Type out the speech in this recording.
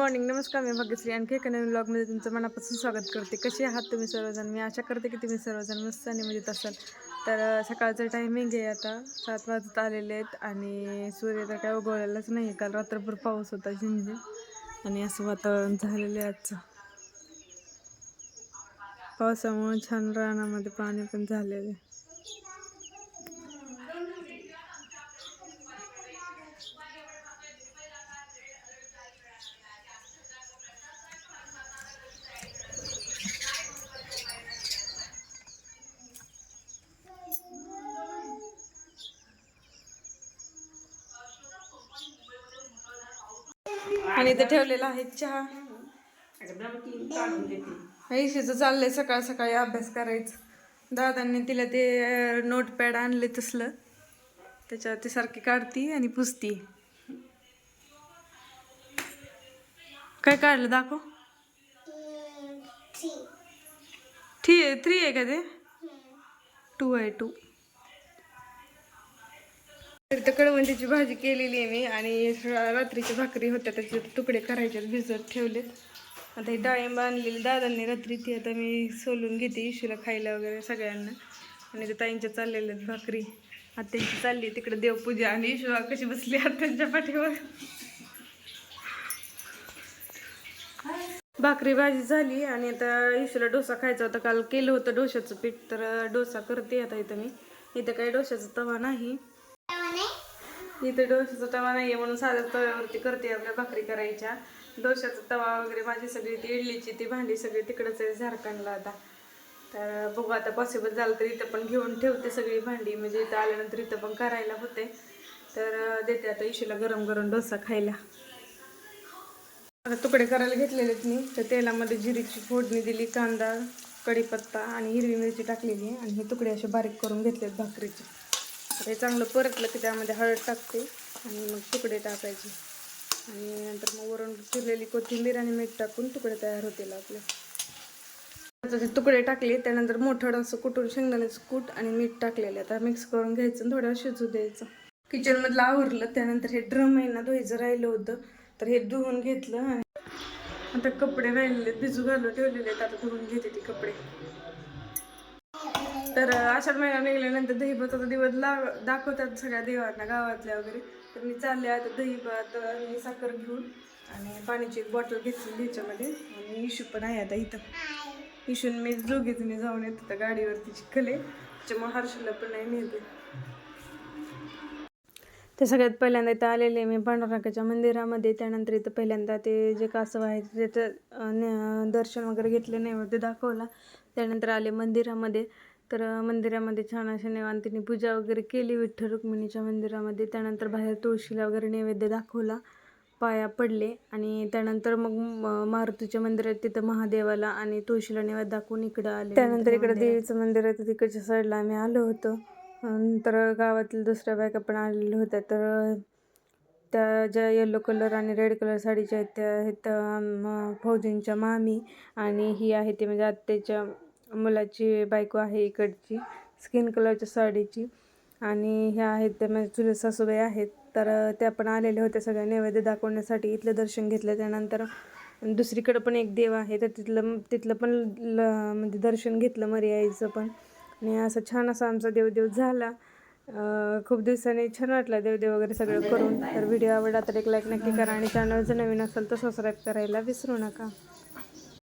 Morning नमस्कार मी भाग्यश्री. आणखी एका नवीन ब्लॉगमध्ये तुमचं मनापासून स्वागत करते. कसे आहात तुम्ही सर्वजण? मी आशा करते की तुम्ही सर्वजण मस्त आणि मजेत असाल. तर सकाळचं टायमिंग आहे आता. सात वाजत आलेले आहेत आणि सूर्य तर काय उगवलेलाच नाही काल रात्रभर पाऊस होता झिंझिम आणि असं वातावरण झालेलं आहे आजचं पावसामुळे छान रानामध्ये पाणी पण झालेलं आहे आणि इथे ठेवलेला आहे चहा. ऐशीचं चाललंय. सकाळ सकाळी अभ्यास करायचं. दादांनी तिला ते नोटपॅड आणले तसलं. त्याच्यावर ती सारखी काढती आणि पुसती. काय काढलं दाखव. थ्री आहे थ्री आहे का ते? टू आहे टू तर कळवंतीची भाजी केलेली आहे मी आणि रात्रीची भाकरी होत्या त्याचे तुकडे करायचे भिजत ठेवलेत. आता ही डाळिंब आणलेली दादांनी रात्री ती आता मी सोलून घेते इशूला खायला वगैरे सगळ्यांना. आणि ते ताईंच्या चाललेल्या आहेत भाकरी. आत्यांची चालली आहे तिकडे देवपूजा आणि इशूला कशी बसली आत्यांच्या पाठीवर भाकरी भाजी झाली आणि आता इशूला डोसा खायचा होता काल केलं होतं डोशाचं पीठ तर डोसा करते आता इथं मी. इथं काही डोशाचा तवा नाही. इथे डोशाचा तवा नाही आहे म्हणून साध्या तव्यावरती करते आपल्या भाकरी करायच्या. डोशाचा तवा वगैरे माझी सगळी ती इडलीची ती भांडी सगळी तिकडंच आहे झारखंडला आता. तर बघू आता पॉसिबल झालं तर इथं पण घेऊन ठेवते सगळी भांडी. म्हणजे इथं आल्यानंतर इथं पण करायला होते. तर देते आता इशीला गरम गरम डोसा खायला. आता तुकडे करायला घेतलेलेत मी. तर तेलामध्ये जिरीची फोडणी दिली कांदा कढीपत्ता आणि हिरवी मिरची टाकलेली आहे. आणि हे तुकडे असे बारीक करून घेतलेत भाकरीचे. हे चांगलं परतलं की त्यामध्ये हळद टाकते आणि मग तुकडे टाकायचे. आणि नंतर मग वरून चिरलेली कोथिंबीर आणि मीठ टाकून तुकडे तयार होतील आपले. तुकडे टाकले त्यानंतर मोठं असं कुटून शेंगदाण्याचं कूट आणि मीठ टाकलेलं आता मिक्स करून घ्यायचं आणि थोडं शिजू द्यायचं. किचनमधलं आवरलं त्यानंतर हे ड्रम आहे ना धुवायचं राहिलं होतं. तर हे धुवून घेतलं आणि आता कपडे राहिलेले भिजू घालून ठेवलेले आहेत. आता धुवून घेते ते कपडे. तर आषाढ महिना निघाल्यानंतर दहीभाताचा दिवस लाव दाखवतात सगळ्या देवांना गावातल्या वगैरे. तर मी चालले आता दहीभात आणि साखर घेऊन आणि पाण्याची एक बॉटल घेतली ह्याच्यामध्ये. आणि इशू पण आहे आता इथं. इशून मी दोघीच मी जाऊन येत होता गाडीवरती चिखले. त्याच्यामुळे हर्षला पण नाही नेते ते सगळ्यात पहिल्यांदा इथं आलेले मी पांडुरंगाच्या मंदिरामध्ये. त्यानंतर इथं पहिल्यांदा ते जे कासव आहे त्याचं दर्शन वगैरे घेतलं नाही ते दाखवला. त्यानंतर आले मंदिरामध्ये. तर मंदिरामध्ये छान अशा निवांतीने पूजा वगैरे केली विठ्ठल रुक्मिणीच्या मंदिरामध्ये. त्यानंतर बाहेर तुळशीला वगैरे नैवेद्य दाखवला. पाया पडले आणि त्यानंतर मग मारुतीच्या मंदिरात तिथं महादेवाला आणि तुळशीला नैवेद्य दाखवून इकडं आले. त्यानंतर इकडं देवीचं मंदिर आहे तर तिकडच्या साईडला आम्ही आलो होतो. नंतर गावातील दुसऱ्या बायका पण आलेल्या होत्या. तर त्या ज्या येलो कलर आणि रेड कलर साडीच्या आहेत त्या आहेत फौजींच्या मामी आणि ही आहे ती म्हणजे आत्याच्या मुलाची बायको आहे इकडची स्किन कलरच्या साडीची. आणि ह्या आहेत त्या माझ्या चुलत सासूबाई आहेत. तर त्या पण आलेल्या होत्या सगळ्या नैवेद्य दाखवण्यासाठी. इथलं दर्शन घेतलं. त्यानंतर दुसरीकडं पण एक देव आहे. तर तिथलं तिथलं पण ल म्हणजे दर्शन घेतलं मर्याईचं पण. आणि असं छान असा आमचा देवदेव झाला. खूप दिवसांनी छान वाटलं देवदेव वगैरे सगळं करून. तर व्हिडिओ आवडला तर एक लाईक नक्की करा. आणि चॅनल जर नवीन असेल तर सबस्क्राईब करायला विसरू नका.